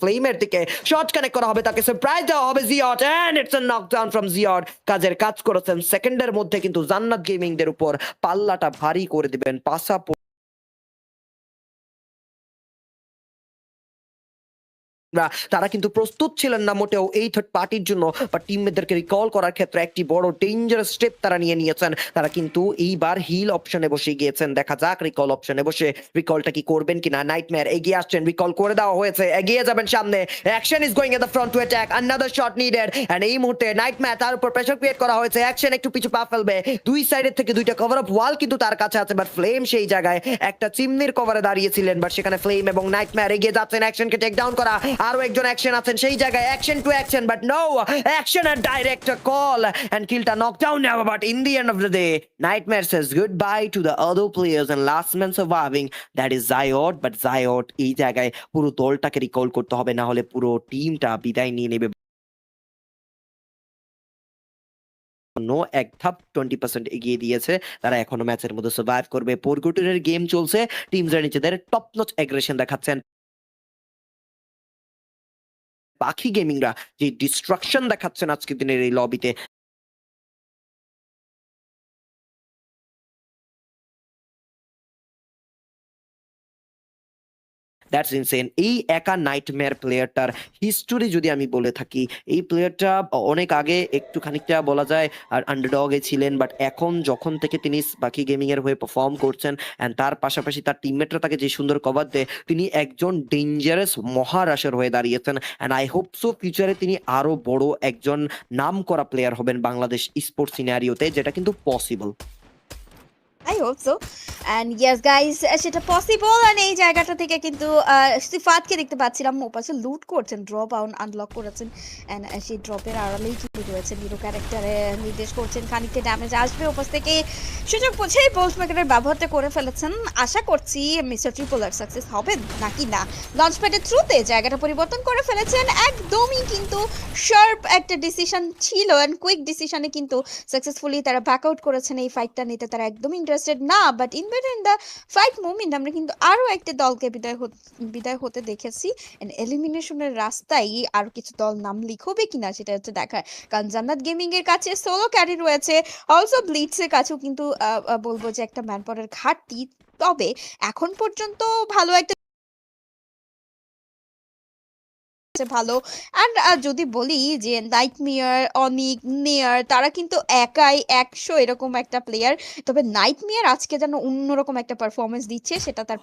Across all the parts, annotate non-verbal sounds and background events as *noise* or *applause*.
ফ্লেমের দিকে short connect করা হবে, তাকে সারপ্রাইজ দেওয়া হবে জিয়ট and it's a knockdown from জিয়ট কাজের কাজ করেছেন সেকেন্ডের মধ্যে কিন্তু জান্নাত গেমিং দের উপর পাল্লাটা ভারী করে দিবেন পাসা তারা কিন্তু প্রস্তুত ছিলেন না মোটেও এই থার্ড পার্টির জন্য বা টিমমেটদেরকে রিকল করার ক্ষেত্রে একটি বড় ডেঞ্জারাস স্টেপ তারা নিয়ে নিয়েছেন। তারা কিন্তু এইবার হিল অপশনে বসে গিয়েছেন। দেখা যাক রিকল অপশনে বসে রিকলটা কি করবেন কিনা। নাইটমেয়ার এগিয়ে আসছেন। রিকল করে দেওয়া হয়েছে। এগিয়ে যাবেন সামনে। Action is going at the front to attack another shot needed and এই মুহূর্তে নাইট নাইটমেয়ার তার উপর প্রেসার ক্রিয়েট করা হয়েছে। অ্যাকশন একটু পিছু পা ফেলবে। দুই সাইডের থেকে দুইটা কভার আপ ওয়াল কিন্তু তার কাছে আছে বাট ফ্লেম সেই জায়গায় একটা চিমনির কভারে দাঁড়িয়েছিলেন। বাট সেখানে ফ্লেম এবং নাইট নাইটমেয়ার এগিয়ে যাচ্ছেন। অ্যাকশনকে টেক ডাউন করা। আরও একজন অ্যাকশন আছেন, সেই জায়গায় action to action but no action R direct call and কিলটা knock down now but in the end of the day nightmare says goodbye to the other players and last man surviving that is জায়ট but জায়ট এই জায়গায় পুরো দলটাকে recall করতে হবে, না হলে পুরো টিমটা বিদায় নিয়ে নেবে। নো এক ধাপ টোয়েন্টি পার্সেন্ট এগিয়ে দিয়েছে। তারা এখনও ম্যাচের মধ্যে সার্ভাইভ করবে। পোরগুটের গেম চলছে। টিমসরা নিজেদের টপ নচ অ্যাগ্রেশন দেখাচ্ছেন। বাকি গেমিংরা যে ডিস্ট্রাকশন দেখাচ্ছেন আজকের দিনের এই লবিতে দ্যাটস ইনসেন এই একা নাইটমেয়ার প্লেয়ারটার হিস্টোরি যদি আমি বলে থাকি, এই প্লেয়ারটা অনেক আগে একটু খানিকটা বলা যায়, আর আন্ডারডগে ছিলেন বাট এখন যখন থেকে তিনি বাকি গেমিংয়ের হয়ে পারফর্ম করছেন অ্যান্ড তার পাশাপাশি তার টিমমেটরা তাকে যে সুন্দর কভার দেয়, তিনি একজন ডেঞ্জারাস মহারাশের হয়ে দাঁড়িয়েছেন অ্যান্ড আই হোপ সো ফিউচারে তিনি আরও বড় একজন নাম করা প্লেয়ার হবেন বাংলাদেশ স্পোর্টস সিনারিওতে যেটা কিন্তু possible I hope so and yes guys সেটা পসিবল আর এই জায়গাটা থেকে কিন্তু সিফাতকে দেখতে পাচ্ছিলাম। ওপাশে লুট করছেন ড্রপ আউন আনলক করেছেন। অ্যান্ড সেই ড্রপের আড়ালেই কিন্তু রয়েছে নিরো ক্যারেক্টারে নির্দেশ করছেন। খানিকটা ড্যামেজ আসবে ওপাশ থেকে। সুযোগ বুঝেই পোস্ট মেকারের ব্যবহারটা করে ফেলেছেন। আশা করছি মিস্টার ট্রিপলার সাকসেস হবেন নাকি না? লঞ্চ প্যাডের থ্রুতে জায়গাটা পরিবর্তন করে ফেলেছেন। একদমই কিন্তু শার্প একটা ডিসিশন ছিল। অ্যান্ড কুইক ডিসিশনে কিন্তু সাকসেসফুলি তারা ব্যাক আউট করেছেন। এই ফাইটটা নিতে তারা একদমই ইন্টারেস্টেড না but in in the fight movement আমরা কিন্তু আরও একটা দলকে বিদায় বিদায় হতে দেখেছি। অ্যান্ড এলিমিনেশনের রাস্তায় আরও কিছু দল নাম লিখবে কিনা সেটা হচ্ছে দেখার কারণ জান্নাত গেমিং এর কাছে সোলো ক্যারি রয়েছে। অলসো ব্লিটসের কাছেও কিন্তু বলব যে একটা ম্যানপাওয়ারের ঘাটতি। তবে এখন পর্যন্ত ভালো একটা আছে ভালো। অ্যান্ড যদি বলি যে নাইটমিয়ার অনিক নেয়ার তারা কিন্তু একাই একশো এরকম একটা প্লেয়ার তবে নাইটমিয়ার আজকে যেন অন্যরকম একটা পারফরমেন্স দিচ্ছে, সেটা তার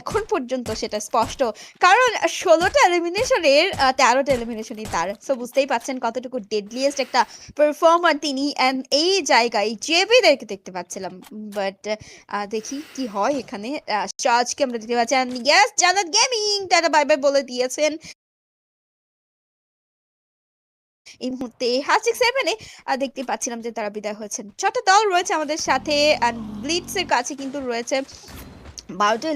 এখন পর্যন্ত সেটা স্পষ্ট। কারণ ষোলোটা এলিমিনেশনের তেরোটা এলিমিনেশনই তার। সো বুঝতেই পাচ্ছেন কতটুকু ডেডলিয়েস্ট একটা পারফর্মার তিনি অ্যান্ড এই জায়গায় জেবিদেরকে দেখতে পাচ্ছিলাম। বাট দেখি কি হয় এখানে। চার্জকে আমরা দেখতে পাচ্ছি। ইয়েস জানাত গেমিং তারা বাই বাই বলে দিয়েছেন। এই মুহূর্তে সিক্স সেভেনে দেখতে পাচ্ছিলাম যে তারা বিদায় হয়েছেন। ছটা দল রয়েছে আমাদের সাথে অ্যান্ড ব্লিটস এর কাছে কিন্তু রয়েছে বারোটা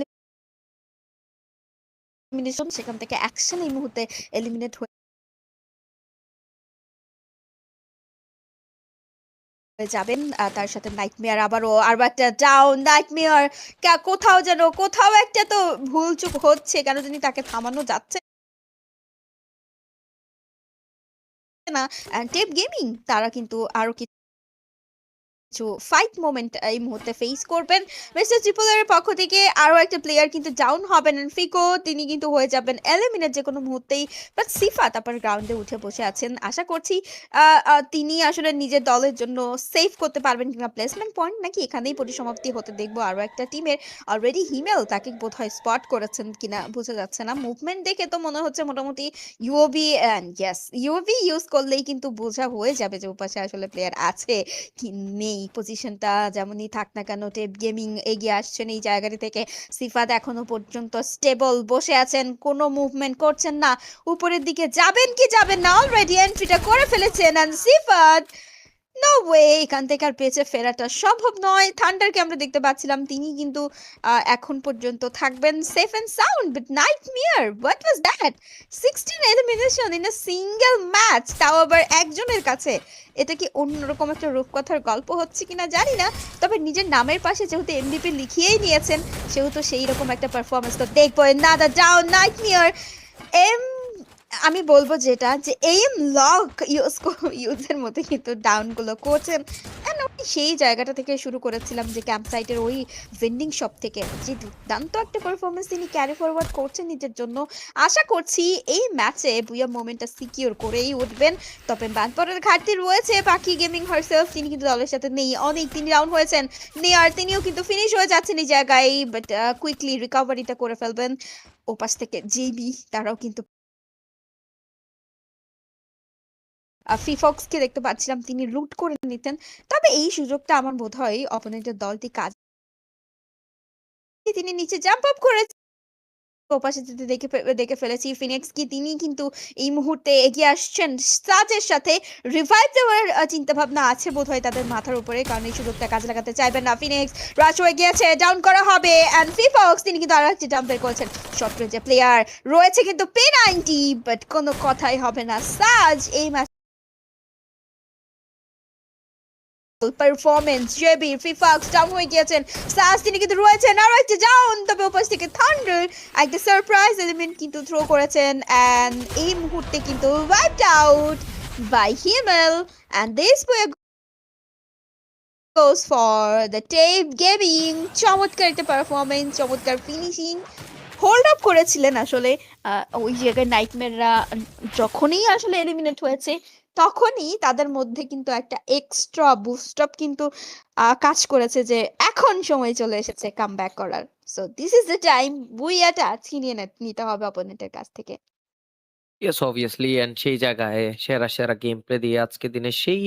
এলিমিনেশন সেখান থেকে অ্যাকশন এই মুহূর্তে এলিমিনেট হয়ে যাবেন তার সাথে নাইটমেয়ার আবারও আরও একটা ডাউন নাইটমেয়ার কোথাও যেন, কোথাও একটা তো ভুল চুক হচ্ছে, কেন জানি তাকে থামানো যাচ্ছে না টেপ গেমিং তারা কিন্তু আরও কিছু ফাইট মোমেন্ট এই মুহূর্তে ফেস করবেন। মিস্টার ত্রিপুলারের পক্ষ থেকে আরও একটা প্লেয়ার কিন্তু ডাউন হবেন। ফিকো তিনি কিন্তু হয়ে যাবেন এলিমিনেট যে কোনো মুহূর্তেই। বাট সিফা তারপর গ্রাউন্ডে উঠে বসে আছেন। আশা করছি তিনি আসলে নিজের দলের জন্য সেভ করতে পারবেন কিনা প্লেসমেন্ট পয়েন্ট নাকি এখানেই পরিসমাপ্তি হতে দেখব আরও একটা টিমের অলরেডি হিমেল তাকে বোধহয় স্পট করেছেন কিনা বোঝা যাচ্ছে না। মুভমেন্ট দেখে তো মনে হচ্ছে মোটামুটি UOB and yes UOB use করলেই কিন্তু বোঝা হয়ে যাবে যে ওপাশে আসলে প্লেয়ার আছে কি নেই। পজিশনটা যেমনই থাক না কেন, টেপ গেমিং এগিয়ে আসছেন এই জায়গাটি থেকে। সিফাত এখনও পর্যন্ত স্টেবল বসে আছেন, কোনো মুভমেন্ট করছেন না। উপরের দিকে যাবেন কি যাবেন না অলরেডি এন্ট্রিটা করে ফেলেছেন অ্যান্ড সিফাত নো ওয়ে এখান থেকে আর পেছে ফেরাটা সম্ভব নয়। থান্ডারকে আমরা দেখতে পাচ্ছিলাম। তিনি কিন্তু এখন পর্যন্ত থাকবেন safe and sound but nightmare what was that sixteen elimination in a single match তাও আবার একজনের কাছে। এটা কি অন্যরকম একটা রূপকথার গল্প হচ্ছে কিনা জানি না। তবে নিজের নামের পাশে যেহেতু এমবিপি লিখিয়েই নিয়েছেন, সেহেতু সেই রকম একটা পারফরমেন্স তো দেখব। না দা ডাউন নাইট মিয়ার এম আমি বলব যেটা, যে এম লক ইউজ ইউজের মধ্যে কিন্তু ডাউনগুলো আমি সেই জায়গাটা থেকে শুরু করেছিলাম যে ক্যাম্প সাইটের ওই ভেন্ডিং শপ থেকে। যে দুর্দান্ত একটা পারফরমেন্স তিনি ক্যারি ফরওয়ার্ড করছেন নিজের জন্য। আশা করছি এই ম্যাচে বুয়া মোমেন্টটা সিকিউর করেই উঠবেন। তবে ব্যানপরের ঘাটতি রয়েছে বাকি গেমিং হারসেলফ তিনি কিন্তু দলের সাথে নেই অনেক তিনি ডাউন হয়েছেন। নেয়ার তিনিও কিন্তু ফিনিশ হয়ে যাচ্ছেন এই জায়গায় বাট কুইকলি রিকভারিটা করে ফেলবেন। ওপাশ থেকে জেবি তারাও কিন্তু ফিফক্সকে দেখতে পাচ্ছিলাম, তিনি লুট করে নিতেন। তবে এই সুযোগটা আমার বোধ হয় অপোনেন্টের দলটি কাজ তিনি নিচে জাম্প আপ করে ওপাশে যদি দেখে দেখে ফেলেছি ফিনিক্স কি, তিনি কিন্তু এই মুহূর্তে এগিয়ে আসছেন। সাজের সাথে রিভাইভ দেওয়ার চিন্তা ভাবনা আছে বোধ হয় তাদের মাথার উপরে, কারণ এই সুযোগটা কাজে লাগাতে চাইবেন না ফিনিক্স রাশ হয়ে গিয়েছে ডাউন করা হবে অ্যান্ড ফিফক্স তিনি কিন্তু আরও একটি জাম্প বের করেছেন। শর্ট রেঞ্জে প্লেয়ার রয়েছে কিন্তু পে নাইনটি বাট কোনো কথাই হবে না। সাজ এই ম্যাচ পারফরমেন্স জেবি হয়ে গিয়েছেন সাস একটা ডাউন তবে উপর থেকে থান্ডার একটা সারপ্রাইজ এলিমেন্ট কিন্তু থ্রো করেছেন এন্ড এই মুহূর্তে কিন্তু wiped out by Himel and this goes for the tape চমৎকার একটা পারফরমেন্স চমৎকার ফিনিশিং হোল্ড আপ করেছিলেন আসলে ওই জায়গায় নাইটমেররা যখনই আসলে এলিমিনেট হয়েছে তখনই তাদের মধ্যে কিন্তু একটা এক্সট্রা বুস্ট আপ কিন্তু কাজ করেছে যে এখন সময় চলে এসেছে কাম ব্যাক করার so this is the time বুইয়াটা ছিনিয়ে নিতে হবে অপোনেন্টের কাছ থেকে। ইয়েস অবভিয়াসলি এন্ড সেই জায়গায় সেরা সেরা গেম প্লে দিয়ে আজকে দিনে সেই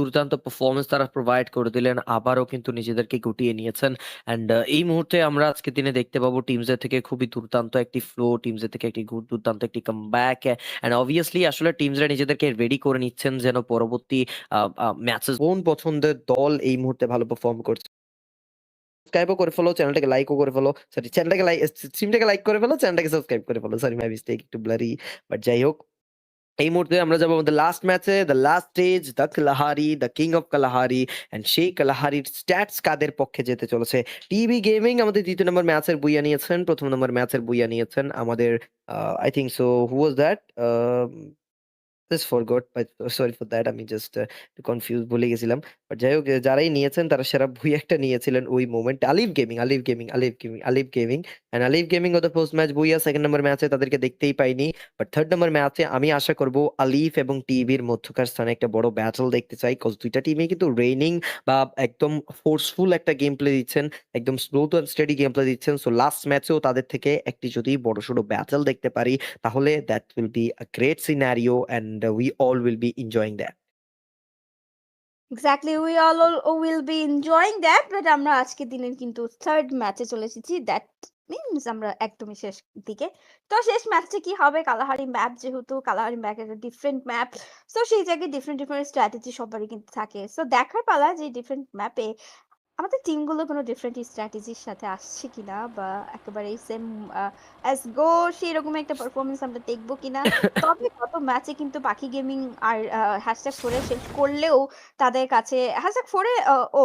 দুর্দান্ত পারফরমেন্স তারা প্রোভাইড করে দিলেন, আবারও কিন্তু নিজেদেরকে গুটিয়ে নিয়েছেন। অ্যান্ড এই মুহূর্তে আমরা আজকে দিনে দেখতে পাবো টিমসের থেকে খুবই দুর্দান্ত একটি ফ্লো টিমসের থেকে একটি দুর্দান্ত একটি কাম ব্যাক অ্যান্ড অবভিয়াসলি আসলে টিমসরা নিজেদেরকে রেডি করে নিচ্ছেন যেন পরবর্তী ম্যাচেস কোন পছন্দের দল এই মুহূর্তে ভালো পারফর্ম করছে? সাবস্ক্রাইবও করে ফেলো চ্যানেলটাকে লাইকও করে ফেলো সরি চ্যানেলটাকে লাইক স্ট্রিমটাকে লাইক করে ফেলো চ্যানেলটাকে সাবস্ক্রাইব করে ফেলো সরি মাই মিস্টেক একটু ব্লারি বাট যাই হোক। এই মুহূর্তে আমরা যাব আমাদের লাস্ট ম্যাচে the last stage the Kalahari the king of Kalahari and সেই কালাহারির স্ট্যাটস কাদের পক্ষে যেতে চলেছে? টিভি গেমিং আমাদের দ্বিতীয় নম্বর ম্যাচের বুইয়া নিয়েছেন, প্রথম নম্বর ম্যাচের বুইয়া নিয়েছেন আমাদের I think so who was that just forgot sorry for that আমি জাস্ট কনফিউজ ভুলে গেছিলাম। বাট যাই হোক যারাই নিয়েছেন, তারা সেরা ভুই একটা নিয়েছিলেন ওই moment Alif gaming Alif gaming Alif gaming Alif gaming and Alif gaming O the first match booyah second number ম্যাচে তাদেরকে দেখতেই পাইনি। বাট থার্ড নম্বর ম্যাচে আমি আশা করব আলিফ এবং টিভির মধ্যকার স্থানে একটা বড় ব্যাটল দেখতে চাই। কজ দুইটা টিমে কিন্তু রেইনিং বা একদম ফোর্সফুল একটা গেম প্লে দিচ্ছেন, একদম স্লো তো স্টেডি গেম প্লে দিচ্ছেন সো লাস্ট ম্যাচেও তাদের থেকে একটি যদি বড় সড়ো ব্যাটল দেখতে পারি, তাহলে that will be a great scenario and we all will be enjoying that exactly we all will be enjoying that but আমরা আজকে দিনের কিন্তু থার্ড ম্যাচে চলে এসেছি। দ্যাট মিনস আমরা একদমই শেষ দিকে। তো শেষ ম্যাচটা কি হবে? কালাহারি ম্যাপ যেহেতু কালাহারি ম্যাপ একটা ডিফারেন্ট ম্যাপ সো সেই জায়গায় ডিফারেন্ট ডিফারেন্ট স্ট্র্যাটেজি সবারই কিন্তু থাকে। সো দেখার পালা যে ডিফারেন্ট ম্যাপে আমাদের টিমগুলো কোনো ডিফারেন্ট স্ট্র্যাটেজির সাথে আসছে কিনা বা একেবারে সেম অ্যাজ গো সেই রকম একটা পারফরমেন্স আমরা দেখব কিনা? *coughs* তবে গত ম্যাচে কিন্তু পাখি গেমিং আর হ্যাশট্যাগ ফোরে শেষ করলেও তাদের কাছে হ্যাশট্যাগ ফোরে ও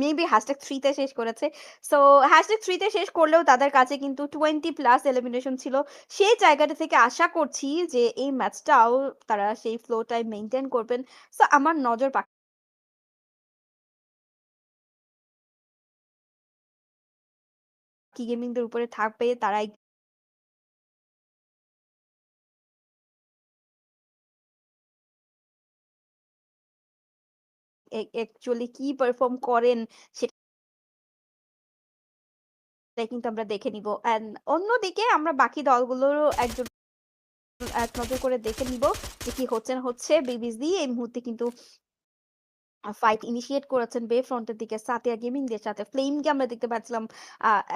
মেবি হ্যাশট্যাগ থ্রিতে শেষ করেছে। সো হ্যাশট্যাগ থ্রিতে শেষ করলেও তাদের কাছে কিন্তু টোয়েন্টি প্লাস এলিমিনেশন ছিল। সেই জায়গাটা থেকে আশা করছি যে এই ম্যাচটাও তারা সেই ফ্লোটাই মেনটেন করবেন। সো আমার নজর পাখি গেমিংদের উপরে থাকবে তারা অ্যাকচুয়ালি কি পারফর্ম করেন সেটা কিন্তু আমরা দেখে নিব। অ্যান্ড অন্যদিকে আমরা বাকি দলগুলোরও একজন, এক নজর করে দেখে নিব যে কি হচ্ছে না হচ্ছে বিবিসি এই মুহূর্তে কিন্তু ফাইট ইনিশিয়েট করেছেন বে ফ্রন্টের দিকে সাতিয়া গেমিং দের সাথে ফ্লেমকে আমরা দেখতে পাচ্ছিলাম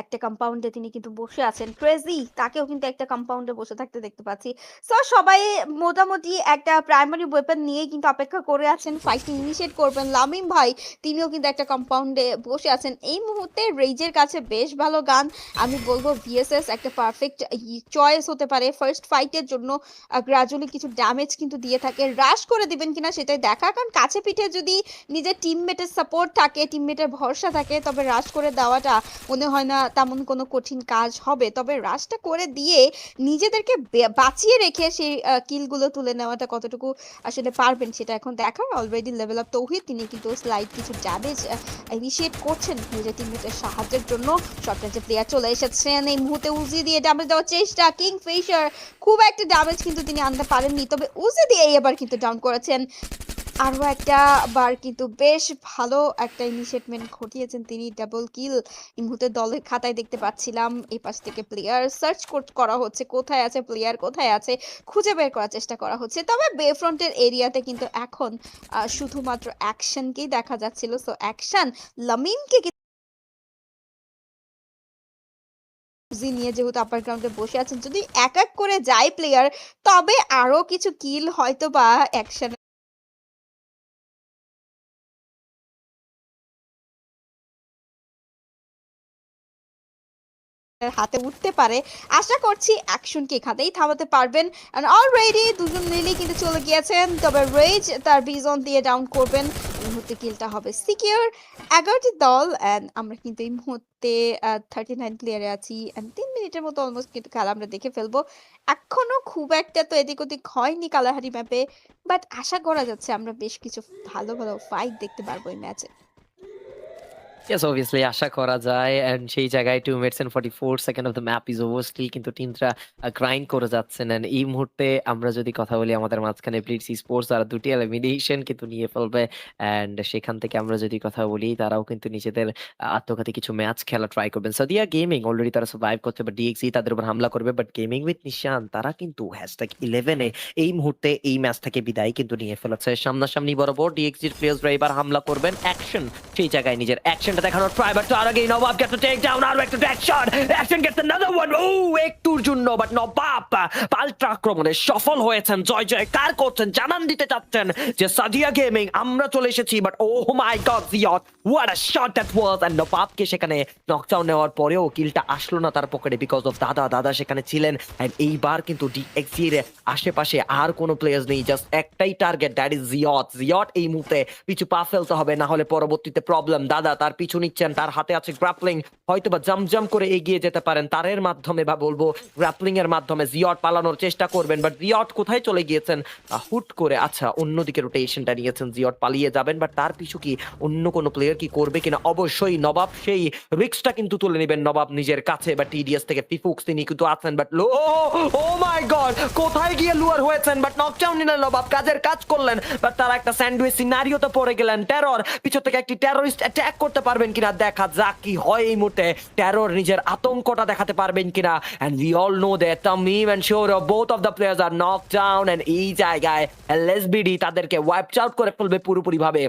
একটা কম্পাউন্ডে তিনি কিন্তু বসে আছেন। ক্রেজি তাকেও কিন্তু একটা কম্পাউন্ডে বসে থাকতে দেখতে পাচ্ছি। সো সবাই মোটামুটি একটা প্রাইমারি ওয়েপন নিয়ে কিন্তু অপেক্ষা করে আছেন ফাইট ইনিশিয়েট করবেন। লামিম ভাই, তিনিও কিন্তু একটা কম্পাউন্ডে বসে আছেন। এই মুহূর্তে রেজের কাছে বেশ ভালো গান। আমি বলব ভিএসএস একটা পারফেক্ট চয়েস হতে পারে। ফার্স্ট ফাইটের জন্য গ্রাজুয়ালি কিছু ড্যামেজ কিন্তু দিয়ে থাকে। রাশ করে দিবেন কিনা সেটাই দেখা। কারণ কাছে পিঠে যদি নিজের টিমমেটের সাপোর্ট থাকে টিমমেটের ভরসা থাকে, তবে রাশ করে দেওয়াটা মনে হয় না তেমন কোনো কঠিন কাজ হবে। তবে রাশটা করে দিয়ে নিজেদেরকে বাঁচিয়ে রেখে সেই কিলগুলো তুলে নেওয়াটা কতটুকু আসলে পারবেন সেটা এখন দেখার। অলরেডি লেভেল আপ তৌহিদ, তিনি কিন্তু স্লাইড কিছু ড্যামেজ ইনিশিয়েট করছেন নিজের টিমমেটের সাহায্যের জন্য। শর্ট যে প্লেয়ার চলে এসেছেন এই মুহূর্তে উজি দিয়ে ড্যামেজ দেওয়ার চেষ্টা। কিং ফিশার খুব একটা ড্যামেজ কিন্তু তিনি আনতে পারেননি, তবে উজি দিয়ে এবার কিন্তু ডাউন করেছেন। আরও একটা বার কিন্তু বেশ ভালো একটা ইনিশিয়েটমেন্ট ঘটিয়েছেন তিনি। ডাবল কিল এই মুহূর্তে দলের খাতায় দেখতে পাচ্ছিলাম। এই পাশ থেকে প্লেয়ার সার্চ করা হচ্ছে। কোথায় আছে প্লেয়ার কোথায় আছে, খুঁজে বের করার চেষ্টা করা হচ্ছে। তবে বে ফ্রন্টের এরিয়াতে কিন্তু এখন শুধুমাত্র অ্যাকশনকেই দেখা যাচ্ছিল। সো অ্যাকশন লামিনকে জি নিয়ে যেহেতু আপার গ্রাউন্ডে বসে আছেন, যদি এক এক করে যায় প্লেয়ার তবে আরও কিছু কিল হয়তো বা অ্যাকশন হাতে উঠতে পারে। আশা করছি অ্যাকশনকে এখানেই থামাতে পারবেন। এন্ড অলরেডি দুজন মিলেই কিন্তু চলে গিয়েছেন। তবে রেজ তার বিজন দিয়ে ডাউন করবেন। এই মুহূর্তে কিলটা হবে সিকিউর এগারোটি দল এন্ড আমরা কিন্তু এই মুহূর্তে থার্টি নাইন প্লেয়ারে আছি। এন্ড তিন মিনিটের মতো অলমোস্ট কিন্তু খেলা আমরা দেখে ফেলব। এখনও খুব একটা তো এদিক ওদিক হয়নি কালাহারি ম্যাপে বাট আশা করা যাচ্ছে আমরা বেশ কিছু ভালো ভালো ফাইট দেখতে পারব এই ম্যাচে Yes, obviously আশা করা যায় and সেই জায়গায় two minutes and forty four second of the map is over still কিন্তু টিমটা গ্রাইন্ড করে যাচ্ছেন। And এই মুহূর্তে আমরা যদি কথা বলি আমাদের মাঝখানে ব্লিটস স্পোর্টস তারা দুটি এলিমিনেশন কিন্তু নিয়ে ফেলবে। অ্যান্ড সেখান থেকে আমরা যদি কথা বলি তারাও কিন্তু নিজেদের আত্মঘাতী কিছু ম্যাচ খেলা ট্রাই করবেন। সাদিয়া গেমিং অলরেডি তারা সার্ভাইভ করছে বাট ডিএক্সি তাদের উপর হামলা করবে। বাট গেমিং উইথ নিশান তারা কিন্তু হ্যাশট্যাগ ইলেভেনে এই মুহূর্তে এই ম্যাচটাকে বিদায় কিন্তু নিয়ে ফেলেছে। সামনাসামনি বরাবর ডিএক্সির প্লেয়ার্সরা এবার হামলা করবেন। অ্যাকশন সেই জায়গায় নিজের অ্যাকশনটা দেখানোর ট্রাই বাট তার আগে নবাব গেটস টেক ডাউন আর একটা tac shot action gets another one ও একটুর জন্য বাট নবাব, পাল্টা আক্রমণে সফল হয়েছেন, জয় জয় কার করছেন, জানান দিতে চাচ্ছেন যে সাদিয়া গেমিং আমরা চলে এসেছি but oh my god জিয়ট what a shot that was and নবাবকে সেখানে নকডাউন নেওয়ার পরেও কিলটা আসলো না তার পকেটে বিকজ অফ দাদা দাদা সেখানে ছিলেন এন্ড এইবার কিন্তু ডিএক্সি এর আশেপাশে আর কোনো প্লেয়ার্স নেই জাস্ট একটাই টার্গেট দ্যাট ইজ জিয়ট জিয়ট এই মুহূর্তে পিছু পা ফেলতে হবে, না হলে পরবর্তীতে প্রবলেম দাদা তার পিছু নিচ্ছেন, তার হাতে আছে গ্রাপলিং হয়তো বা জাম জাম করে এগিয়ে যেতে পারেন, তারের মাধ্যমে বা বলব গ্রাপলিং এর মাধ্যমে। জিয়ট পালানোর চেষ্টা করবেন বাট জিয়ট কোথায় চলে গিয়েছেন? হুট করে আচ্ছা অন্যদিকে রোটেশনটা নিয়েছেন, জিয়ট পালিয়ে যাবেন বাট তার পিছু কি অন্য কোনো প্লেয়ার কি করবে কিনা? অবশ্যই নবাব, সেই রিক্সটা কিন্তু তুলে নেবেন নবাব নিজের কাছে বা টিডিএস থেকে ফিফুক্স তিনি কিন্তু আছেন but low, O my god কোথায় গিয়ে লুয়ার হয়েছেন? বাট নকডাউন নিলেন নবাব, কাজের কাজ করলেন বাট তারা একটা স্যান্ডউইচ সিনারিওতে পড়ে গেলেন টেরর পিছন থেকে একটি টেররিস্ট অ্যাটাক করতে পারবেন কিনা দেখা যাক কি হয় এই মুহূর্তে। টেরোর নিজের আতঙ্কটা দেখাতে পারবেন কিনা। And we all know that Tamim and sure both of the players are knock down and এই জায়গায় এলএসবিডি তাদেরকে ওয়াইপ আউট করে ফেলবে পুরোপুরি ভাবে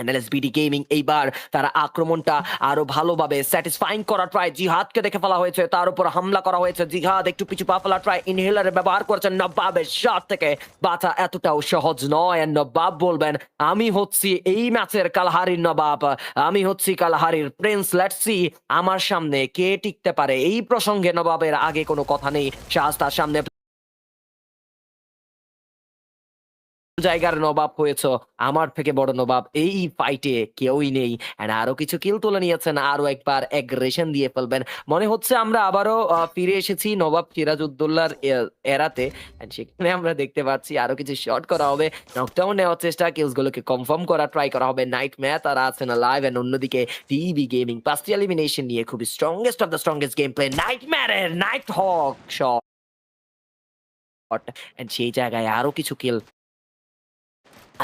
এনএলএসবিডি গেমিং এইবার তারা আক্রমণটা আরও ভালোভাবে স্যাটিসফাইং করা ট্রাই জিহাদকে দেখে ফেলা হয়েছে। তার উপর হামলা করা হয়েছে। জিহাদ একটু পিছু পা ফেলা ট্রাই ইনহেলারের ব্যবহার করেছেন নবাবের শট থেকে বাঁচা এতটাও সহজ নয়। নবাব বলবেন, আমি হচ্ছি এই ম্যাচের কালহারির নবাব। আমি হচ্ছি কালহারির প্রিন্স লেটস আমার সামনে কে টিকতে পারে। এই প্রসঙ্গে নবাবের আগে কোনো কথা নেই। শাহ তার সামনে জায়গার নবাব হয়েছ, আমার থেকে বড় নবাব এই ফাইটে কেউই নেই। আরও কিছু কিল তুলে নিয়েছেন, আরও একবার অ্যাগ্রেশন দিয়ে ফেলবেন। মনে হচ্ছে আমরা আবারও ফিরে এসেছি নবাব সিরাজউদ্দৌলার এরাতে। সেখানে আমরা দেখতে পাচ্ছি আরও কিছু শর্ট করা হবে। নকডাউন নেওয়ার চেষ্টা কিলস গুলোকে কনফার্ম করা ট্রাই করা হবে। নাইট ম্যাথ আর আছেন লাইভ এন্ড অন্যদিকে টিভি গেমিং পাঁচটি এলিমিনেশন নিয়ে খুবই strongest of the strongest game play night ম্যারের নাইট হক শট সেই জায়গায় আরও কিছু কিল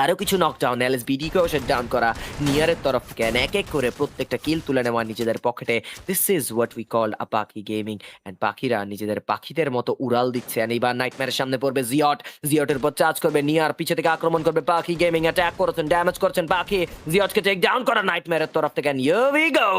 আরও কিছু নকডাউন এলএসবিডি কেও ডাউন করা নিয়ারের তরফ থেকে এক এক করে প্রত্যেকটা কিল তুলে নেওয়া নিজেদের পকেটে this is what we call a Pakhi gaming and পাখিরা নিজেদের পাখিদের মতো উড়াল দিচ্ছে। And এইবার নাইটম্যারের সামনে পড়বে জিয়ট জিয়টের উপর চার্জ করবে নিয়ার পিছে থেকে আক্রমণ করবে পাখি গেমিং অ্যাটাক করেছেন ড্যামেজ করছেন পাখি জিয়টকে টেক ডাউন করা নাইটম্যারের তরফ থেকে। Here we go!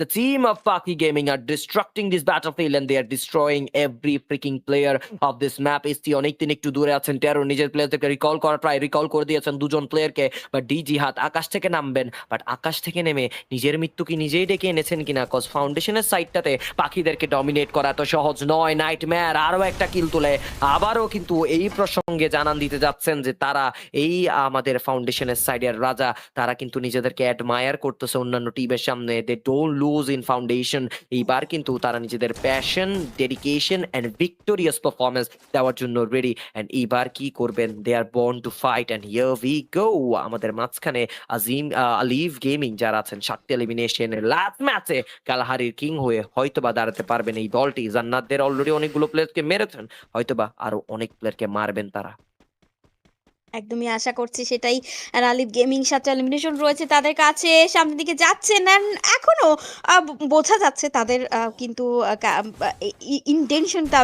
The team of Pakhi gaming are destructing this battlefield and they are destroying every freaking player of this map ST অনেক দিন একটু দূরে আছেন। টেরো নিজের প্লেয়ারদেরকে রিকল করা ট্রাই রিকল করে দিয়েছেন। দুজন প্লেয়ারকে বা ডি জিহাদ আকাশ থেকে নামবেন বাট আকাশ থেকে নেমে নিজের মৃত্যু কি নিজেই ডেকে এনেছেন কিনা কজ ফাউন্ডেশনের সাইডটাতে পাখিদেরকে ডমিনেট করা তো সহজ নয়। নাইট ম্যার আরও একটা কিল তুলে। আবারও কিন্তু এই প্রসঙ্গে জানান দিতে যাচ্ছেন যে তারা এই আমাদের ফাউন্ডেশনের সাইডের রাজা। তারা কিন্তু নিজেদেরকে অ্যাডমায়ার করতেছে অন্যান্য টিমের সামনে। They don't lose in foundation এইবার কিন্তু তারা নিজেদের passion dedication and victorious performance দেওয়ার জন্য রেডি অ্যান্ড এইবার কি করবেন? They are born to fight and here we go আমাদের মাঝখানে আজিম আলিভ গেমিং যারা আছেন সাতটি এলিমিনেশনের লাস্ট ম্যাচে কালাহারির কিং হয়ে হয়তোবা দাঁড়াতে পারবেন এই দলটি। জান্নাতদের অলরেডি অনেকগুলো প্লেয়ারকে মেরেছেন, হয়তোবা আরও অনেক প্লেয়ারকে মারবেন তারা। একদমই আশা করছি সেটাই। আলিফ গেমিং সাথে এলিমিনেশন রয়েছে তাদের কাছে। সামনের দিকে and এখনও বোঝা যাচ্ছে তাদের কিন্তু ইন্টেনশনটা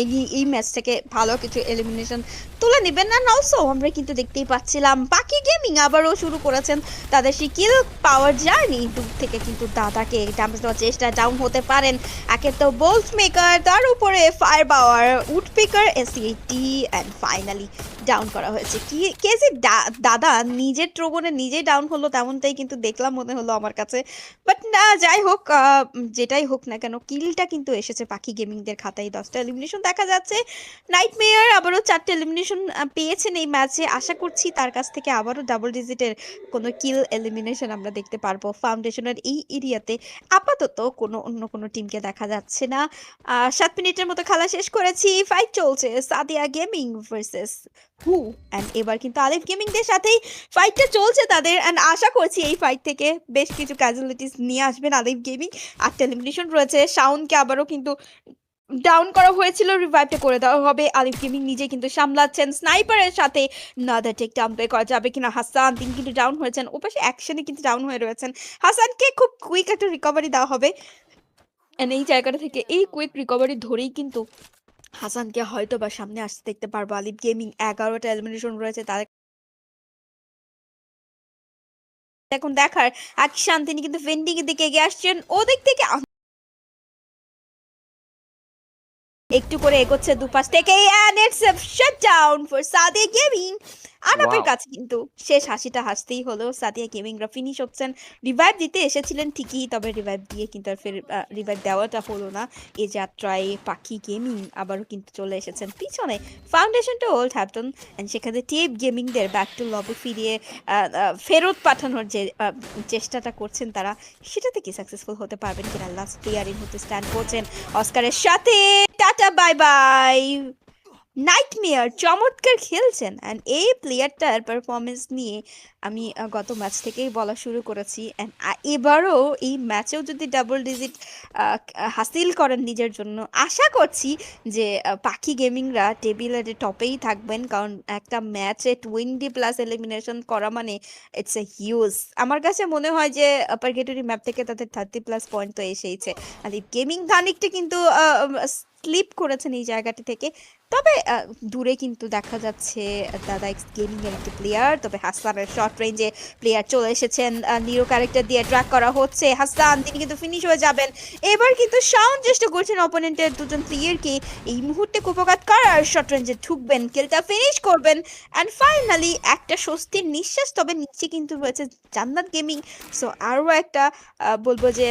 এই ম্যাচ থেকে ভালো কিছু এলিমিনেশন তুলে নেবেন। না অলসো আমরা কিন্তু দেখতেই পাচ্ছিলাম বাকি গেমিং আবারও শুরু করেছেন তাদের সেই কিল পাওয়ার জার্নি দূর থেকে কিন্তু দাদাকে ড্যামেজ দেওয়ার চেষ্টা ডাউন হতে পারেন। একে তো বোল্ট মেকার তার উপরে fire power wood picker ACT and finally down করা হয়েছে। কি, কে যে দাদা নিজের ট্রোবনে নিজেই ডাউন হলো তেমনটাই কিন্তু দেখলাম মনে হলো আমার কাছে। বাট না, যাই হোক যেটাই হোক না কেন, কিলটা কিন্তু এসেছে পাখি গেমিংদের খাতায়। দশটা এলিমিনেশন দেখা যাচ্ছে। নাইট মেয়ার আবারও চারটে এলিমিনেশন পেয়েছেন এই ম্যাচে আশা করছি তার কাছ থেকে আবারও ডাবল ডিজিটের কোনো কিল এলিমিনেশন আমরা দেখতে পারব ফাউন্ডেশনের এই এরিয়াতে। আপাতত কোনো, অন্য কোনো টিমকে দেখা যাচ্ছে না। সাত মিনিটের মতো খেলা শেষ করেছি। ফাইট চলছে। Sadia gaming versus who and এবার কিন্তু আলিফ গেমিংদের সাথেই ফাইটটা চলছে তাদের অ্যান্ড আশা করছি এই ফাইট থেকে বেশ কিছু ক্যাজুয়ালিটিস নিয়ে আসবেন আলিফ গেমিং। আটটা এলিমিনেশন রয়েছে শাউনকে আবারও কিন্তু ডাউন করা হয়েছিল রিভাইভটা করে দেওয়া হবে। আলিফ গেমিং নিজে কিন্তু সামলাচ্ছেন। স্নাইপারের সাথে নাদার টেক ডাউন প্লে করা যাবে কিনা? হাসান তিনি কিন্তু ডাউন হয়েছেন। ওপাশে অ্যাকশনে কিন্তু ডাউন হয়ে রয়েছেন। হাসানকে খুব কুইক একটা রিকভারি দেওয়া হবে। And এই জায়গাটা থেকে এই কুইক রিকভারি ধরেই কিন্তু হাসানকে হয়তো বা সামনে আসতে দেখতে পারব। আলিফ গেমিং এগারোটা এলিমিনেশন রয়েছে তাদের এখন দেখার অ্যাকশন শান্তিনি কিন্তু ফেন্ডিং এর দিকে এগিয়ে আসছেন। ওদিক থেকে একটু করে এগোচ্ছে দুপাশ থেকে and it's a shutdown for Sadia gaming আনাপের. কাছে কিন্তু শেষ হাসিটা হাসতেই হলো। সাদিয়া গেমিংরা ফিনিশ হচ্ছেন। রিভাইভ দিতে এসেছিলেন ঠিকই তবে রিভাইভ দিয়ে কিন্তু আর ফের রিভাইভ দেওয়াটা হলো না। এই যাত্রায় পাখি গেমিং আবারও কিন্তু চলে এসেছেন। পিছনে ফাউন্ডেশন টু ওল্ড হ্যাপটন অ্যান্ড সেখানে টেপ গেমিংদের ব্যাক টু লবি ফিরিয়ে ফেরত পাঠানোর যে চেষ্টাটা করছেন তারা সেটাতে কি সাকসেসফুল হতে পারবেন কিনা? লাস্ট প্লেয়ার এই মুহূর্তে স্ট্যান্ড করছেন অস্কারের সাথে। Tata, bye bye. নাইটমেয়ার চমৎকার খেলছেন। অ্যান্ড এই প্লেয়ারটার পারফরমেন্স নিয়ে আমি গত ম্যাচ থেকেই বলা শুরু করেছি। অ্যান্ড এবারও এই ম্যাচেও যদি ডাবল ডিজিট হাসিল করেন নিজের জন্য, আশা করছি যে পাখি গেমিংরা টেবিলের টপেই থাকবেন। কারণ একটা ম্যাচে টোয়েন্টি প্লাস এলিমিনেশন করা মানে ইটস এ হিউজ আমার কাছে মনে হয় যে আপার ম্যাপ থেকে তাদের থার্টি প্লাস পয়েন্ট তো এসেইছে। আর এই গেমিং খানিকটা কিন্তু স্লিপ করেছেন এই জায়গাটি থেকে। তবে দূরে কিন্তু দেখা যাচ্ছে দাদা এক্স গেমিং এর একটি প্লেয়ার তবে হাসানের শর্ট রেঞ্জে প্লেয়ার চলে এসেছেন। নিরো ক্যারেক্টার দিয়ে ট্র্যাক করা হচ্ছে। হাসান, তিনি কিন্তু ফিনিশ হয়ে যাবেন। এবার কিন্তু সাউন্ড চেষ্টা করছেন অপোনেন্টের দুজন প্লেয়ারকে এই মুহূর্তে কুপকাত করার। শর্ট রেঞ্জে ঢুকবেন, খেলটা ফিনিশ করবেন। অ্যান্ড ফাইনালি একটা স্বস্তির নিঃশ্বাস তবে নিচে কিন্তু রয়েছে জান্নাত গেমিং সো আরও একটা বলব যে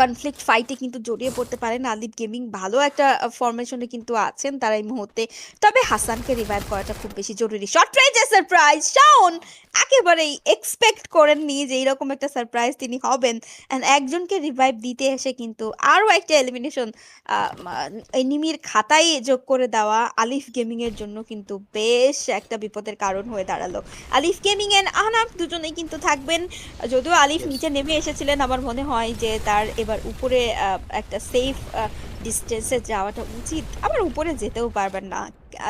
কনফ্লিক্ট ফাইটে কিন্তু জড়িয়ে পড়তে পারেন আলিফ গেমিং। ভালো একটা ফরমেশনে কিন্তু আছেন তারা এই মুহূর্তে। তবে হাসানকে রিভাইভ করাটা খুব বেশি জরুরি। শর্ট রেঞ্জে সারপ্রাইজ শাওন একেবারেই এক্সপেক্ট করেননি যে এইরকম একটা সারপ্রাইজ তিনি হবেন। অ্যান্ড একজনকে রিভাইভ দিতে এসে কিন্তু আরও একটা এলিমিনেশন এনিমির খাতায় যোগ করে দেওয়া আলিফ গেমিংয়ের জন্য কিন্তু বেশ একটা বিপদের কারণ হয়ে দাঁড়াল। আলিফ গেমিং এন্ড আহনাফ দুজনেই কিন্তু থাকবেন। যদিও আলিফ নিচে নেমে এসেছিলেন আমার মনে হয় যে তার এবার উপরে একটা সেফ ডিস্টেন্সে যাওয়াটা উচিত। আবার উপরে যেতেও পারবেন না।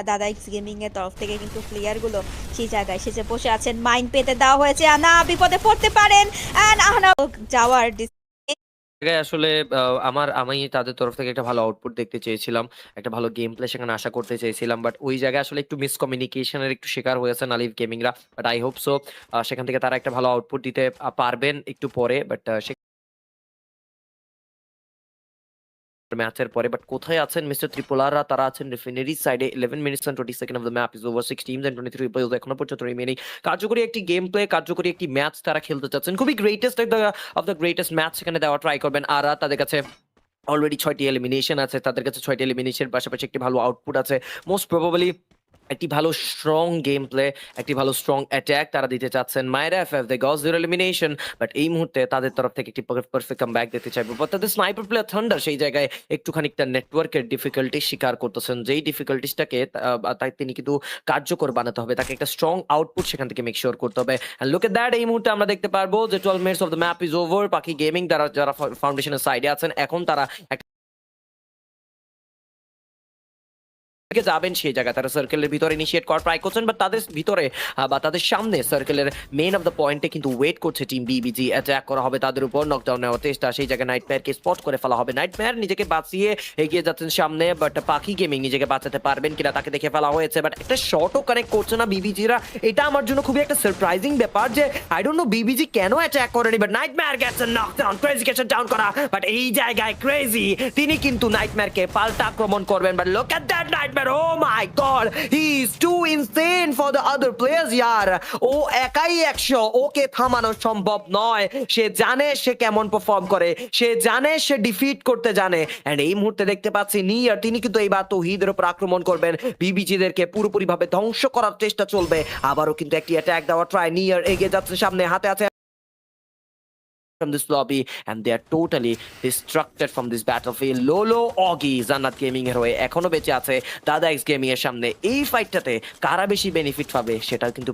দাদা এক্স গেমিং এর তরফ থেকে কিন্তু প্লেয়ারগুলো সেই জায়গায় সেজে বসে আছেন। মাইন্ড পেতে দেওয়া হয়েছে। না বিপদে পড়তে পারেন। আহনাফ যাওয়ার আসলে আমার, আমি তাদের তরফ থেকে একটা ভালো আউটপুট দেখতে চেয়েছিলাম। একটা ভালো গেম প্লে সেখানে আশা করতে চেয়েছিলাম। বাট ওই জায়গায় আসলে একটু মিসকমিউনিকেশনের একটু শিকার হয়েছেন আলিফ গেমিংরা বাট আই হোপ সো সেখান থেকে তারা একটা ভালো আউটপুট দিতে পারবেন একটু পরে। বাট ম্যাচের পরে বাট কোথায় আছেন মিস্টার ত্রিপোলারা তারা আছেন রিফিনারি সাইডে eleven minutes and twenty second of the map is over six teams and twenty three এখনও পর্যন্ত রিমেনিং কার্যকরী একটি গেম প্লে কার্যকরী একটি ম্যাচ তারা খেলতে চাচ্ছেন। খুবই greatest of the greatest match সেখানে দেওয়া ট্রাই করবেন। আর তাদের কাছে অলরেডি ছয়টি এলিমিনেশন আছে, তাদের কাছে ছয়টি এলিমিনেশন পাশাপাশি একটি ভালো আউটপুট আছে। মোস্ট প্রবাবলি একটি ভালো স্ট্রং গেম প্লে একটি ভালো স্ট্রং অ্যাট্যাক তারা দিতে চাচ্ছেন মায়ের এফ এফ দে গজ জিরো এলিমিনেশন বাট এই মুহূর্তে তাদের তরফ থেকে একটি পারফেক্ট কাম ব্যাক দিতে চাইব। বাট তাদের স্নাইপার প্লেয়ার থান্ডার সেই জায়গায় একটু খানিকটা নেটওয়ার্কের ডিফিকাল্টি স্বীকার করতেছেন। যেই ডিফিকাল্টিসটাকে তাই তিনি কিন্তু কার্যকর বানাতে হবে। তাকে একটা স্ট্রং আউটপুট সেখান থেকে মেক শিওর করতে হবে। লুক দ্যাট এই মুহূর্তে আমরা দেখতে পারব যে twelve minutes of the map is over Pakhi gaming যারা যারা ফাউন্ডেশনের সাইডে আছেন, এখন তারা দিকে যাবেন সেই জায়গায়। তারা সার্কেলের ভিতরে ইনিশিয়েট করার ট্রাই করছেন বাট তাদের ভিতরে বা তাদের সামনে সার্কেলের মেন অফ দ্য পয়েন্টে কিন্তু ওয়েট করছে টিম বিবিজি অ্যাটাক করা হবে তাদের উপর নকডাউন নেওয়ার চেষ্টা। সেই জায়গায় নাইট কে স্পট করে ফেলা হবে। নাইট নিজেকে বাঁচিয়ে এগিয়ে যাচ্ছেন সামনে বাট পাখি গেমিং নিজেকে বাঁচাতে পারবেন কিনা তাকে দেখে ফেলা হয়েছে। বাট একটা শর্টও কানেক্ট করছে না বিবিজিরা এটা আমার জন্য খুবই একটা সারপ্রাইজিং ব্যাপার যে আই ডোন্ট নো বিবিজি কেন অ্যাটাক করেনি বাট নাইট ম্যার গেছেন নকডাউন ক্রেজি গেছেন ডাউন করা। বাট এই জায়গায় ক্রেজি তিনি কিন্তু নাইটম্যারকে পাল্টা আক্রমণ করবেন। But look at that nightmare oh my god he is too insane for the other players yeah ও একাই একশো, ওকে থামানো সম্ভব নয়। সে জানে সে কেমন পারফর্ম করে, সে জানে সে ডিফিট করতে জানে। এন্ড এই মুহূর্তে দেখতে পাচ্ছি নিয়ার, তিনি কিন্তু এইবার তৌহিদের উপর আক্রমণ করবেন। বিবিজিদেরকে পুরোপুরি ভাবে ধ্বংস করার চেষ্টা চলবে। আবারও কিন্তু একটি অ্যাটাক দেওয়ার ট্রাই নিয়ার এগিয়ে যাচ্ছে সামনে, হাতে আছে from this lobby and they are totally distracted from this battlefield লোলো অগি জান্নাত গেমিং এর হয়ে এখনও বেঁচে আছে দাদা এক্স গেমিং এর সামনে এই ফাইটটাতে কারা বেশি বেনিফিট পাবে seta কিন্তু